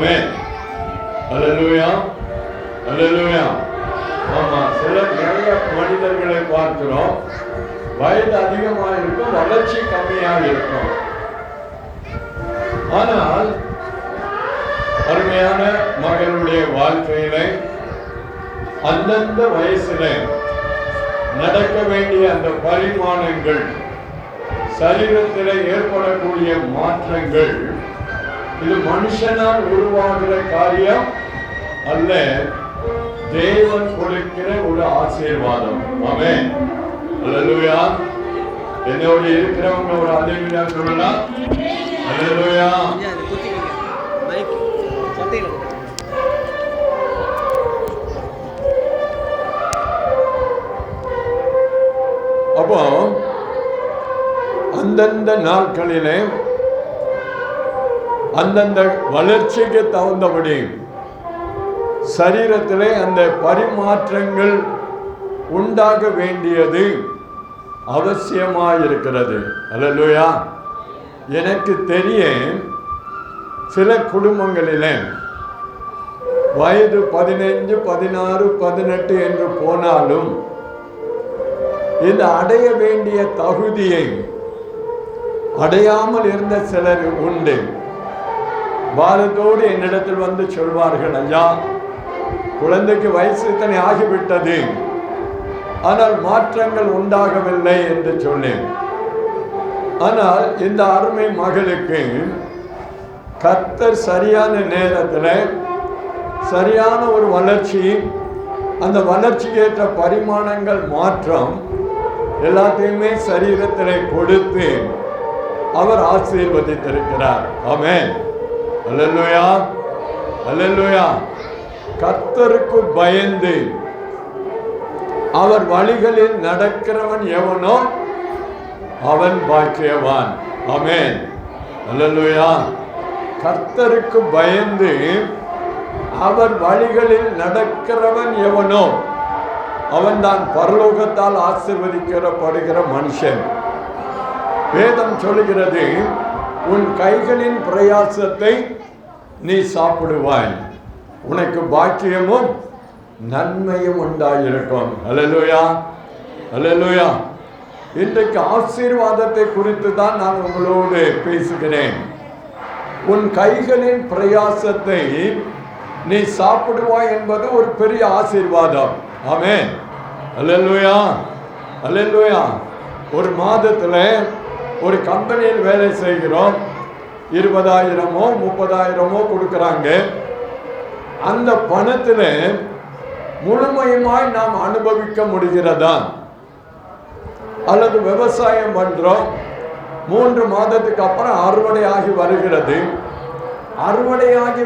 ஆமென் அல்லேலூயா அல்லேலூயா ஆமா சில நிறைய மனிதர்களை பார்க்கிறோம். வயது அதிகமா இருக்கும் வளர்ச்சி கம்மியாக இருக்கும். ஆனால் அருமையான மகளுடைய வாழ்க்கையில அந்தந்த வயசுல நடக்க வேண்டிய அந்த பரிமாணங்கள் சரீரத்தில் ஏற்படக்கூடிய மாற்றங்கள் இது மனுஷனால் உருவாகிற காரியம் அல்ல. தேவன் கொடுக்கிற ஒரு ஆசீர்வாதம். ஆமே அல்லேலூயா. என்னோட இருக்கிறவங்க ஒரு அல்லேலூயா சொல்லலாம். அல்லேலூயா. அப்போ அந்தந்த நாட்களிலே அந்தந்த வளர்ச்சிக்கு தகுந்தபடி. சரீரத்திலே அந்த பரிமாற்றங்கள் உண்டாக வேண்டியது அவசியமாயிருக்கிறது. அல்லேலூயா. எனக்கு தெரிய சில குடும்பங்களிலே வயது பதினைஞ்சு பதினாறு பதினெட்டு என்று போனாலும் இந்த அடைய வேண்டிய தகுதியை அடையாமல் இருந்த சிலர் உண்டு. பாரத்தோடு என்னிடத்தில் வந்து சொல்வார்கள் ஐயா குழந்தைக்கு வயசு இத்தனை ஆகிவிட்டது. ஆனால் மாற்றங்கள் உண்டாகவில்லை என்று சொன்னேன். ஆனால் இந்த அருமை மகளுக்கு கர்த்தர் சரியான நேரத்தில் சரியான ஒரு வளர்ச்சி அந்த வளர்ச்சிக்கு ஏற்ற பரிமாணங்கள் மாற்றம் எல்லாத்தையுமே சரீரத்தில் கொடுத்து அவர் ஆசீர்வதித்திருக்கிறார். ஆமேன். அல்லா அல்லா கர்த்தருக்கு பயந்து அவர் வழிகளில் நடக்கிறவன் எவனோ அவன் பாக்கியவான். அமேன் அல்லேலூயா கர்த்தருக்கு பயந்து அவர் வழிகளில் நடக்கிறவன் எவனோ அவன் தான் பரலோகத்தால் ஆசிர்வதிக்கப்படுகிற மனுஷன். வேதம் சொல்லுகிறது உன் கைகளின் பிரயாசத்தை நீ சாப்பிடுவாய். உனக்கு பாக்கியமும் நன்மையும் உண்டாயிருக்கும். அலலுயா அலலுயா இன்றைக்கு ஆசீர்வாதத்தை குறித்து தான் நான் உங்களோடு பேசுகிறேன். உன் கைகளின் பிரயாசத்தை நீ சாப்பிடுவாய் என்பது ஒரு பெரிய ஆசீர்வாதம். ஆமே அலலுயா அலலுயா ஒரு மாதத்தில் ஒரு கம்பெனியில் வேலை செய்கிறோம். இருபதாயிரமோ முப்பதாயிரமோ கொடுக்குறாங்க. அந்த பணத்தில் முழுமையுமாய் நாம் அனுபவிக்க முடிகிறதா? அல்லது விவசாயம் பண்ணுறோம் மூன்று மாதத்துக்கு அப்புறம் அறுவடை ஆகி வருகிறது. அறுவடையாகி